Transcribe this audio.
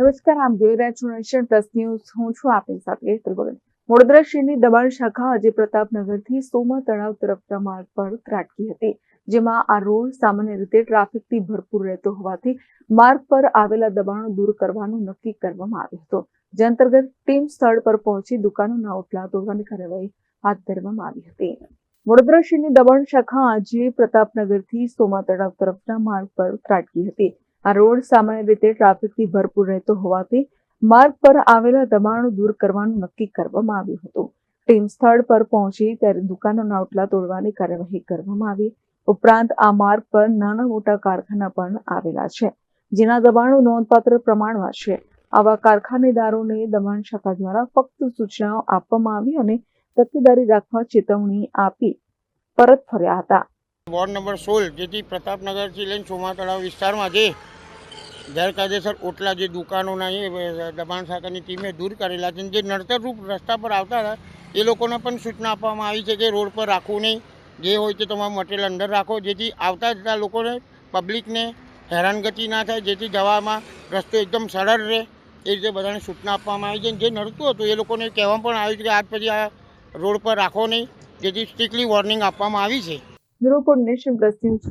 નમસ્કાર, આપ જોઈ રહ્યા છો નેશન પ્લસ ન્યૂઝ. હું છું આપની સાથે ત્રિભગન વડોદરા શહેરની દબાણ શાખા આજે પ્રતાપનગરથી સોમા તળાવ તરફના માર્ગ પર ત્રાટકી હતી, જેમાં આ રોડ સામાન્ય રીતે ટ્રાફિકથી ભરપૂર રહેતો હોવાથી માર્ગ પર આવેલા દબાણો દૂર કરવાનું નક્કી કરવામાં આવ્યું હતું. જે અંતર્ગત ટીમ સ્થળ પર પહોંચી દુકાનોના ઓટલા તોડવાની કાર્યવાહી હાથ ધરવામાં આવી હતી. વડોદરા શહેરની દબાણ શાખા આજે પ્રતાપનગરથી સોમા તળાવ તરફના માર્ગ પર ત્રાટકી હતી. આ રોડ સામાન્ય રીતે ટ્રાફિકથી ભરપૂર રહેતો હોવાથી માર્ગ પર આવેલા દબાણો દૂર કરવાનું નક્કી કરવામાં આવ્યું હતું. ટીમ સ્થળ પર પહોંચી ત્યારે દુકાનોના ઓટલા તોડવાની કાર્યવાહી કરવામાં આવી. ઉપરાંત આ માર્ગ પર નાના મોટા કારખાના પણ આવેલા છે, જેના દબાણો નોંધપાત્ર પ્રમાણમાં છે. આવા કારખાનેદારોને દબાણ શાખા દ્વારા ફક્ત સૂચનાઓ આપવામાં આવી અને તકેદારી રાખવા ચેતવણી આપી પરત ફર્યા હતા. વોર્ડ નંબર સોળ, જેથી પ્રતાપનગરથી લઈને સોમા તળાવ વિસ્તારમાં જે ગેરકાયદેસર ઓટલા જે દુકાનોના એ દબાણ શાખાની ટીમે દૂર કરેલા છે. જે નડતરરૂપ રસ્તા પર આવતા હતા, એ લોકોને પણ સૂચના આપવામાં આવી છે કે રોડ પર રાખવું નહીં. જે હોય તે તમારું મટીરિયલ અંદર રાખો. જેથી આવતા જતા લોકોને પબ્લિકને હેરાનગતિ ના થાય, જેથી જવામાં રસ્તો એકદમ સરળ રહે. એ રીતે બધાને સૂચના આપવામાં આવી છે. જે નડતું હતું, એ લોકોને કહેવામાં પણ આવ્યું છે કે આજ પછી આ રોડ પર રાખો નહીં. જેથી સ્ટ્રિક્ટલી વોર્નિંગ આપવામાં આવી છે. Bureau nation plus news